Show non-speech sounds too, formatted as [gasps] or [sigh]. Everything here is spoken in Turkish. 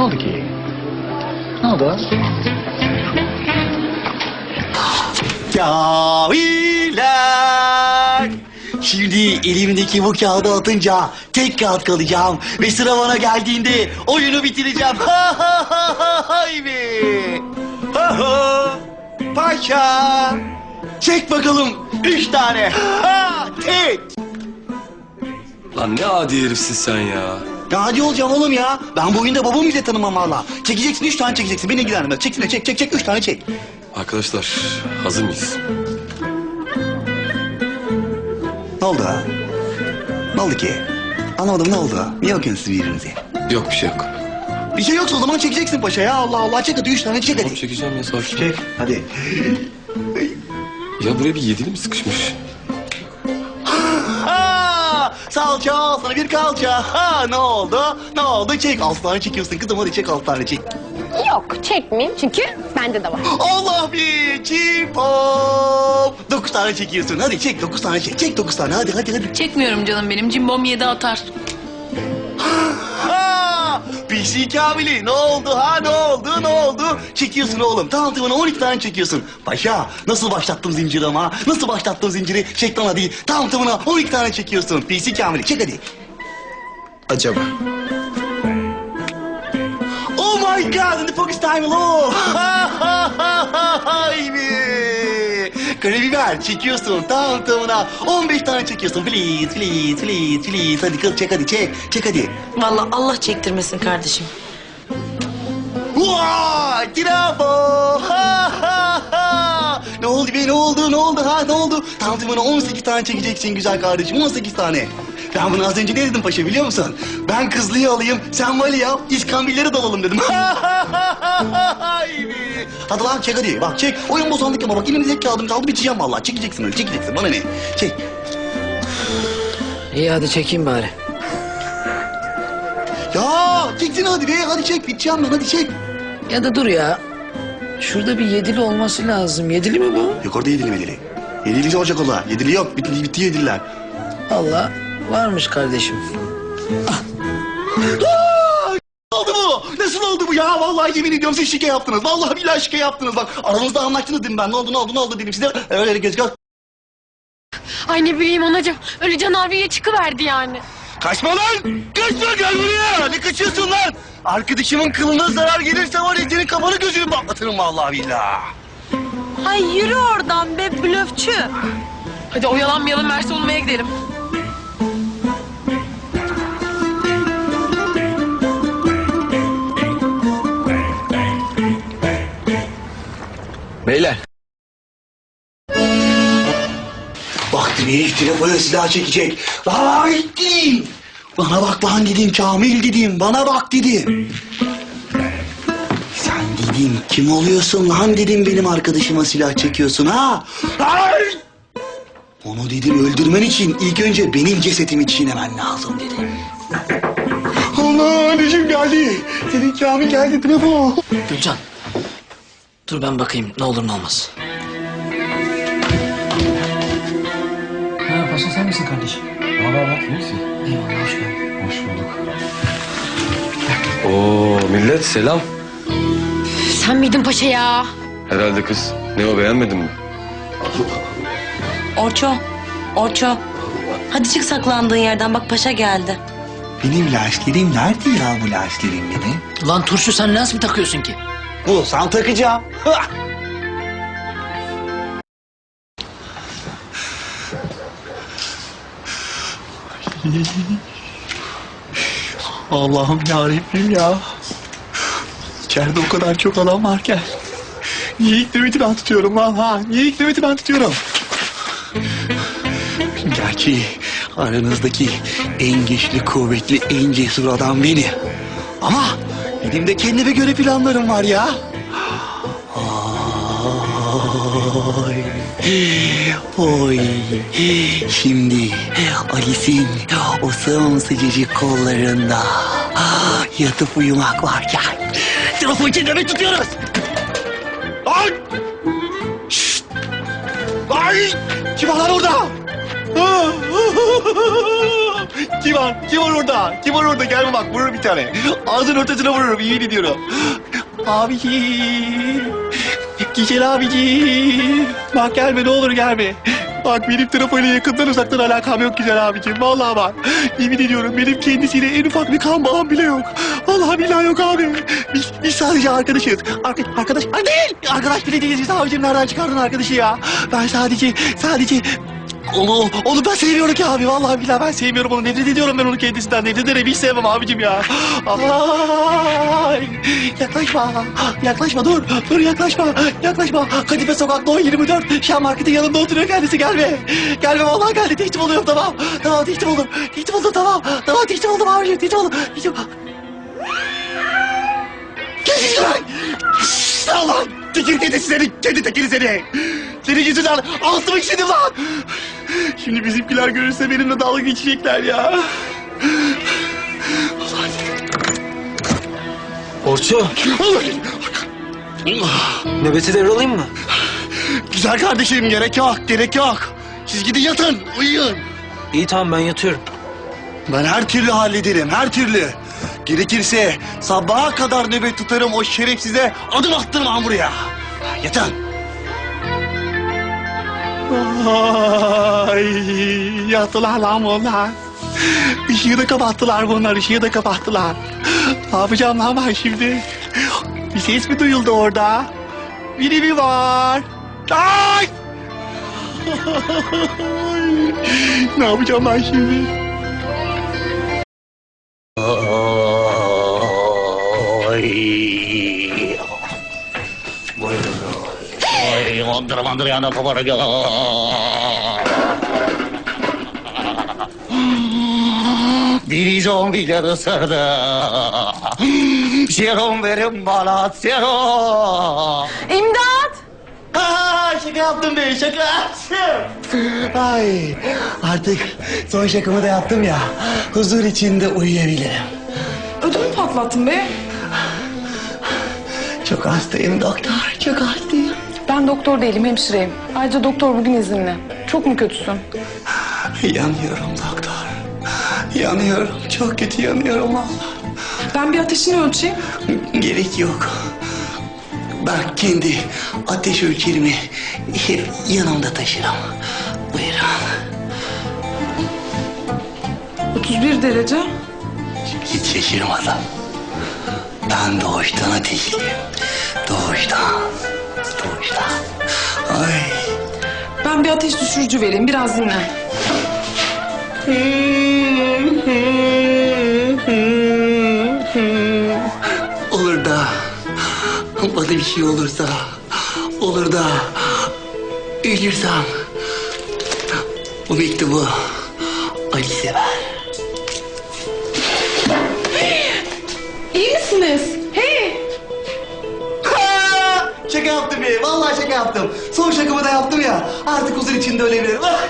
Ne oldu ki? Ne oldu? Kaviler. Şimdi elimdeki bu kağıdı atınca tek kağıt kalacağım. Ve sıra bana geldiğinde oyunu bitireceğim. Ha ha ha ha hay be. Ha ha. Paşa. Çek bakalım. Üç tane. Ha tek. Lan ne adi herifsin sen ya. Hadi olacağım oğlum ya. Ben bu oyunda babamı bile tanımam valla. Çekeceksin üç tane çekeceksin. Beni ilgilendirmez. Çeksene çek çek çek üç tane çek. Arkadaşlar hazır mıyız? Ne oldu ha? Ne oldu ki? Anlamadım ne oldu? Niye bakıyorsunuz siz birbirinize? Yok bir şey yok. Bir şey yoksa o zaman çekeceksin paşa ya. Allah Allah çek hadi üç tane çek Tamam hadi. çekeceğim ya sakin. Çek hadi. Ya buraya bir yedili mi sıkışmış? Salça sana bir kalça. Ha ne oldu? Ne oldu? Çek altı tane çekiyorsun kızım hadi çek altı tane çek. Yok çekmeyeyim çünkü bende de var. Allah bir çip hop. Dokuz tane çekiyorsun hadi çek dokuz tane çek. Çek dokuz tane hadi hadi hadi. Çekmiyorum canım benim. Cimbom yedi atar. [gasps] PC Kamil'i ne oldu ha ne oldu ne oldu? Çekiyorsun oğlum tamam tamam 12 tane çekiyorsun. Paşa nasıl başlattım zinciri ama nasıl başlattım zinciri? Çek lan hadi tamam tamam 12 tane çekiyorsun. PC Kamil'i çek hadi. Acaba? Oh my god, the focus time low. [laughs] Be. Karabiber çekiyorsun tam tamına 15 tane çekiyorsun. Please, please, please, please. Hadi kız çek hadi çek. Çek hadi. Vallahi Allah çektirmesin kardeşim. Vay, Trafo. Ha, ha, ha. Ne oldu be ne oldu ne oldu ha ne oldu? Tam tamına 18 tane çekeceksin güzel kardeşim 18 tane. Ben bunu az önce ne dedim paşa biliyor musun? Ben kızlıyı alayım, sen vali yap, iskambilleri dalalım dedim. Hadi lan çek hadi, bak çek. Oyun bozandık ama bak elimizde kağıdım kaldı biteceğim vallahi. Çekeceksin hadi, çekeceksin bana ne? Çek. İyi hadi çekeyim bari. Ya çeksin hadi be, hadi çek biteceğim ben hadi çek. Ya da dur ya. Şurada bir yedili olması lazım. Yedili mi bu? Yok orada yedili medili. Yedili olacak ola. Yedili yok, bitti, bitti yedililer. Allah varmış kardeşim. oldu bu? Nasıl oldu bu ya? Vallahi yemin ediyorum siz şike yaptınız. Vallahi billahi şike yaptınız. Bak aranızda anlaştınız dedim ben. Ne oldu ne oldu ne oldu dedim size. Öyle öyle göz göz. Ay ne bileyim anacığım öyle canaviye çıkıverdi yani. Kaçma lan! Kaçma gel buraya! Ne kaçıyorsun lan? Arkadaşımın kılına zarar gelirse var ya senin kafanı gözünü patlatırım vallahi billahi. Ay yürü oradan be blöfçü. Hadi oyalanmayalım Mersi olmaya gidelim. Beyler. Bak bir telefona silah çekecek. Lan gidin! Bana bak lan dedim Kamil dedim. Bana bak dedim. Sen dedim kim oluyorsun lan dedim benim arkadaşıma silah çekiyorsun ha? Ay! Onu dedim öldürmen için ilk önce benim cesetimi çiğnemen lazım dedim. Allah anneciğim geldi. Senin Kamil geldi telefon. Gülcan. Dur ben bakayım ne olur ne olmaz. Ha Paşa sen misin kardeşim? Valla bak iyi misin? Eyvallah hoş geldin. Hoş bulduk. Oo millet selam. Sen miydin paşa ya? Herhalde kız. Ne o beğenmedin mi? Orço. Orço. Hadi çık saklandığın yerden bak paşa geldi. Benim laşlerim nerede ya bu laşlerim benim? Ulan turşu sen lens mi takıyorsun ki? Bulsam takacağım. Allah'ım yarabbim ya. İçeride o kadar çok adam varken. Niye ilk nöbeti ben tutuyorum lan ha? Niye ilk ben tutuyorum? Gerçi aranızdaki en güçlü, kuvvetli, en cesur adam benim. Ama benim kendime göre planlarım var ya. Oy. Şimdi Alice'in o sımsıcacık kollarında yatıp uyumak varken telefon nöbet tutuyoruz. Ay! Şşt! Ay! Kim var orada? Kim var? Kim var orada? Kim var orada? Gelme bak vururum bir tane. Ağzının ortasına vururum yemin ediyorum. Abiciğim. Güzel abiciğim. Bak gelme ne olur gelme. Bak benim trafoyla yakından uzaktan alakam yok güzel abiciğim. Vallahi bak. Yemin ediyorum benim kendisiyle en ufak bir kan bağım bile yok. Vallahi billahi yok abi. Biz, biz sadece arkadaşız. Arka, arkadaş, ay değil. Arkadaş bile değiliz biz abicim. Nereden çıkardın arkadaşı ya? Ben sadece, sadece onu, onu ben sevmiyorum ki abi. Vallahi billahi ben sevmiyorum onu. Nefret ediyorum ben onu kendisinden. Nefret ederim. Hiç sevmem abicim ya. Ay, yaklaşma. Yaklaşma dur. Dur yaklaşma. Yaklaşma. Kadife sokakta 1024. Şam marketin yanında oturuyor kendisi. Gelme. Gelme vallahi geldi. Tehtim oluyorum tamam. Tamam tehtim oldum. Tehtim oldum tamam. Tamam tehtim oldum abicim. Tehtim oldum. Tehtim Kendisi lan. Allah. Tekir kedisi seni. Kedi tekiri seni. Senin yüzünden altıma işledim lan. Şimdi bizimkiler görürse benimle dalga geçecekler ya. Orço, nöbeti devralayım mı? Güzel kardeşim gerek yok gerek yok. Siz gidin yatın uyuyun. İyi tamam ben yatıyorum. Ben her türlü hallederim her türlü. Gerekirse sabaha kadar nöbet tutarım o şerefsize adım attırmam buraya. Yatın. Ay yattılar lan bunlar. Işığı da kapattılar bunlar ışığı da kapattılar. Ne yapacağım lan ben şimdi? Bir ses mi duyuldu orada? Biri mi var? Ay! [laughs] ne yapacağım ben şimdi? Ay, mandır mandır yana kabarık. Biri zombiler ısırdı. Serum verin bana serum. İmdat! Ha, şaka yaptım be şaka. Ay artık son şakamı da yaptım ya. Huzur içinde uyuyabilirim. Ödümü patlattın be. Çok hastayım doktor çok hastayım. Ben doktor değilim, hemşireyim. Ayrıca doktor bugün izinli. Çok mu kötüsün? Yanıyorum doktor. Yanıyorum çok kötü yanıyorum valla. Ben bir ateşini ölçeyim. Gerek yok. Ben kendi ateş ölçerimi hep yanımda taşırım. Buyurun. 31 derece. Hiç şaşırmadım. Ben doğuştan ateşliyim. Doğuştan. Doğuştan. Ay. Ben bir ateş düşürücü vereyim, biraz dinlen. Olur da bana bir şey olursa, olur da ölürsem bu mektubu Ali sever. Vallahi şaka yaptım. Son şakamı da yaptım ya. Artık huzur içinde ölebilirim. Ah.